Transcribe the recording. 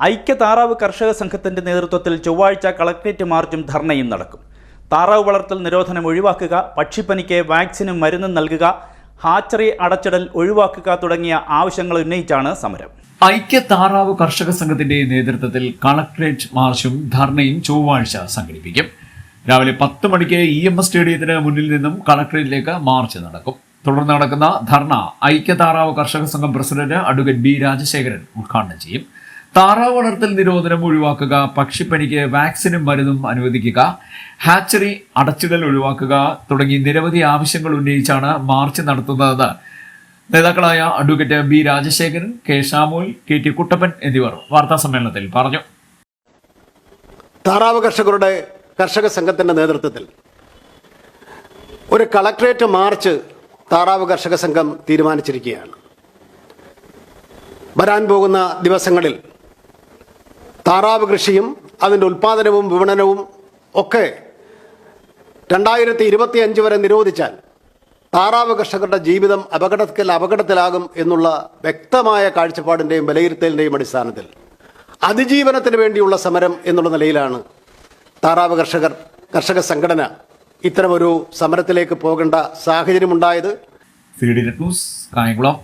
ഐക്യ താറാവ് കർഷക സംഘത്തിന്റെ നേതൃത്വത്തിൽ ചൊവ്വാഴ്ച കളക്ട്രേറ്റ് മാർച്ചും ധർണയും നടക്കും. താറാവ് വളർത്തൽ നിരോധനം ഒഴിവാക്കുക പക്ഷിപ്പനിക്ക് വാക്സിനും മരുന്നും നൽകുക ഹാച്ചറി അടച്ചിടൽ ഒഴിവാക്കുക തുടങ്ങിയ ആവശ്യങ്ങൾ ഉന്നയിച്ചാണ് സമരം. ഐക്യ താറാവ് കർഷക സംഘത്തിന്റെ നേതൃത്വത്തിൽ കളക്ട്രേറ്റ് മാർച്ചും ധർണയും ചൊവ്വാഴ്ച സംഘടിപ്പിക്കും. രാവിലെ പത്ത് മണിക്ക് ഇ എം എസ് സ്റ്റേഡിയത്തിന് മുന്നിൽ നിന്നും കളക്ട്രേറ്റിലേക്ക് മാർച്ച് നടക്കും. തുടർന്ന് നടക്കുന്ന ധർണ ഐക്യ താറാവ് കർഷക സംഘം പ്രസിഡന്റ് അഡ്വക്കേറ്റ് ബി രാജശേഖരൻ ഉദ്ഘാടനം ചെയ്യും. താറാവ് വളർത്തൽ നിരോധനം ഒഴിവാക്കുക പക്ഷിപ്പനിക്ക് വാക്സിനും മരുന്നും അനുവദിക്കുക ഹാച്ചറി അടച്ചിടൽ ഒഴിവാക്കുക തുടങ്ങി നിരവധി ആവശ്യങ്ങൾ ഉന്നയിച്ചാണ് മാർച്ച് നടത്തുന്നതെന്ന് നേതാക്കളായ advocate B Rajasekharan K Shamol K T Kuttappan എന്നിവർ വാർത്താ സമ്മേളനത്തിൽ പറഞ്ഞു. താറാവ് കർഷകരുടെ കർഷക സംഘത്തിന്റെ നേതൃത്വത്തിൽ ഒരു കളക്ട്രേറ്റ് മാർച്ച് താറാവ് കർഷക സംഘം തീരുമാനിച്ചിരിക്കുകയാണ്. വരാൻ പോകുന്ന ദിവസങ്ങളിൽ താറാവ് കൃഷിയും അതിന്റെ ഉൽപ്പാദനവും വിപണനവും ഒക്കെ രണ്ടായിരത്തി ഇരുപത്തി അഞ്ച് വരെ നിരോധിച്ചാൽ താറാവ് കർഷകരുടെ ജീവിതം അപകടത്തിൽ അപകടത്തിലാകും എന്നുള്ള വ്യക്തമായ കാഴ്ചപ്പാടിന്റെയും വിലയിരുത്തലിന്റെയും അടിസ്ഥാനത്തിൽ അതിജീവനത്തിന് വേണ്ടിയുള്ള സമരം എന്നുള്ള നിലയിലാണ് താറാവ് കർഷകർ കർഷക സംഘടന ഇത്തരമൊരു സമരത്തിലേക്ക് പോകേണ്ട സാഹചര്യമുണ്ടായത്. C D news Kayamkulam